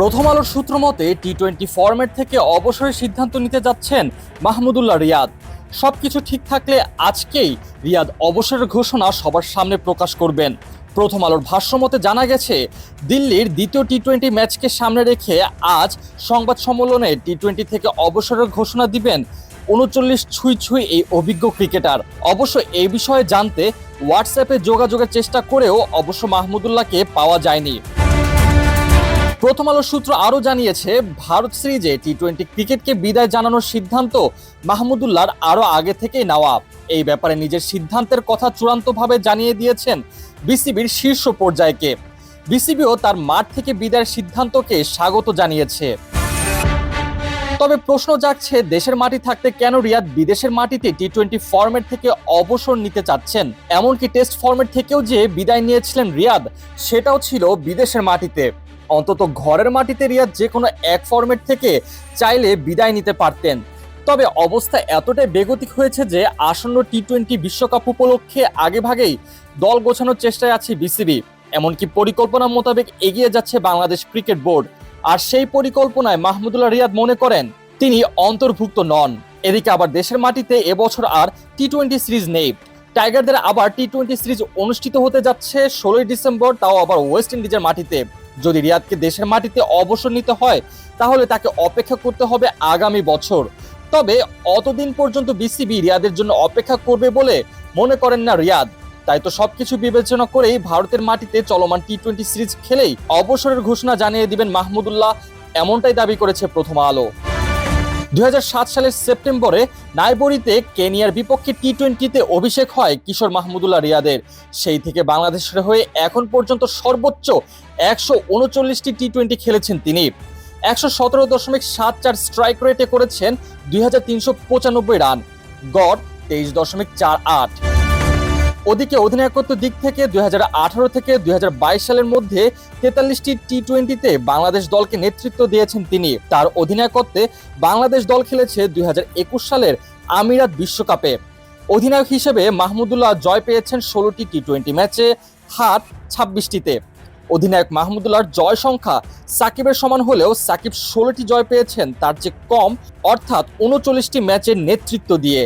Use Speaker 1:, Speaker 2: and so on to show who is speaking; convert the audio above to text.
Speaker 1: প্রথম আলোর সূত্র মতে টি টোয়েন্টি ফরম্যাট থেকে অবসরের সিদ্ধান্ত নিতে যাচ্ছেন মাহমুদুল্লাহ রিয়াদ। সবকিছু ঠিক থাকলে আজকেই রিয়াদ অবসরের ঘোষণা সবার সামনে প্রকাশ করবেন। প্রথম আলোর ভাষ্য মতে জানা গেছে, দিল্লির দ্বিতীয় টি টোয়েন্টি ম্যাচকে সামনে রেখে আজ সংবাদ সম্মেলনে টি টোয়েন্টি থেকে অবসরের ঘোষণা দিবেন উনচল্লিশ ছুঁই ছুঁই এই অভিজ্ঞ ক্রিকেটার। অবশ্য এই বিষয়ে জানতে হোয়াটসঅ্যাপে যোগাযোগের চেষ্টা করেও অবশ্য মাহমুদুল্লাহকে পাওয়া যায়নি। প্রথম আলো সূত্র আরও জানিয়েছে, ভারত সিরিজে টি টোয়েন্টি ক্রিকেটকে বিদায় জানানোর সিদ্ধান্ত মাহমুদুল্লাহর আরও আগে থেকেই নেওয়া। এই ব্যাপারে নিজের সিদ্ধান্তের কথা চূড়ান্তভাবে জানিয়ে দিয়েছেন বিসিবির শীর্ষ পর্যায়কে। বিসিবিও তার মাঠ থেকে বিদায়ের সিদ্ধান্তকে স্বাগত জানিয়েছে। তবে প্রশ্ন জাগছে, দেশের মাটি থাকতে কেন রিয়াদ বিদেশের মাটিতে টি টোয়েন্টি ফরম্যাট থেকে অবসর নিতে চাচ্ছেন? এমনকি টেস্ট ফরম্যাট থেকেও যে বিদায় নিয়েছিলেন রিয়াদ, সেটাও ছিল বিদেশের মাটিতে। অন্তত ঘরের মাটিতে রিয়াদ যে কোনো এক ফরম্যাট থেকে চাইলে বিদায় নিতে পারতেন। তবে অবস্থা এতটাই বেগতিক হয়েছে যে আসন্ন টি টোয়েন্টি বিশ্বকাপ উপলক্ষে আগেভাগেই দল গোছানোর চেষ্টায় আছে বিসিবি। এমনকি পরিকল্পনা মোতাবেক এগিয়ে যাচ্ছে বাংলাদেশ ক্রিকেট বোর্ড। আর সেই পরিকল্পনায় মাহমুদুল্লাহ রিয়াদ মনে করেন, তিনি অন্তর্ভুক্ত নন। এদিকে আবার দেশের মাটিতে এবছর আর টি টোয়েন্টি সিরিজ নেই। টাইগারদের আবার টি টোয়েন্টি সিরিজ অনুষ্ঠিত হতে যাচ্ছে ষোলোই ডিসেম্বর, তাও আবার ওয়েস্ট ইন্ডিজের মাটিতে। যদি রিয়াদকে দেশের মাটিতে অবসর নিতে হয়, তাহলে তাকে অপেক্ষা করতে হবে আগামী বছর। তবে অতদিন পর্যন্ত বিসিবি রিয়াদের জন্য অপেক্ষা করবে বলে মনে করেন না রিয়াদ। তাই তো সবকিছু বিবেচনা করেই ভারতের মাটিতে চলমান টি টোয়েন্টি সিরিজ খেলেই অবসরের ঘোষণা জানিয়ে দিবেন মাহমুদুল্লাহ এমনটাই দাবি করেছে প্রথম আলো। দুই হাজার সাত সালের সেপ্টেম্বরে নাইবরিতে কেনিয়ার বিপক্ষে টি টোয়েন্টিতে অভিষেক হয় কিশোর মাহমুদুল্লাহ রিয়াদের। সেই থেকে বাংলাদেশের হয়ে এখন পর্যন্ত সর্বোচ্চ একশো উনচল্লিশটি টি টোয়েন্টি খেলেছেন তিনি। একশো সতেরো দশমিক সাত চার স্ট্রাইক রেটে করেছেন দুই হাজার তিনশো পঁচানব্বই রান। গড় তেইশ দশমিক চার আট। ওদিকে অধিনায়কত্ব দিক থেকে দু হাজার আঠারো থেকে দু হাজার বাইশ সালের মধ্যে তেতাল্লিশটি টি টোয়েন্টিতে বাংলাদেশ দলকে নেতৃত্ব দিয়েছেন তিনি। তার অধিনায়কত্বে বাংলাদেশ দল খেলেছে দু হাজার একুশ সালের আমিরাত বিশ্বকাপে। অধিনায়ক হিসেবে মাহমুদুল্লাহ জয় পেয়েছেন ষোলোটি টি টোয়েন্টি ম্যাচে, হার ছাব্বিশটিতে। অধিনায়ক মাহমুদুল্লাহর জয় সংখ্যা সাকিবের সমান হলেও সাকিব ষোলোটি জয় পেয়েছেন, তার চেয়ে কম, অর্থাৎ উনচল্লিশটি ম্যাচের নেতৃত্ব দিয়ে।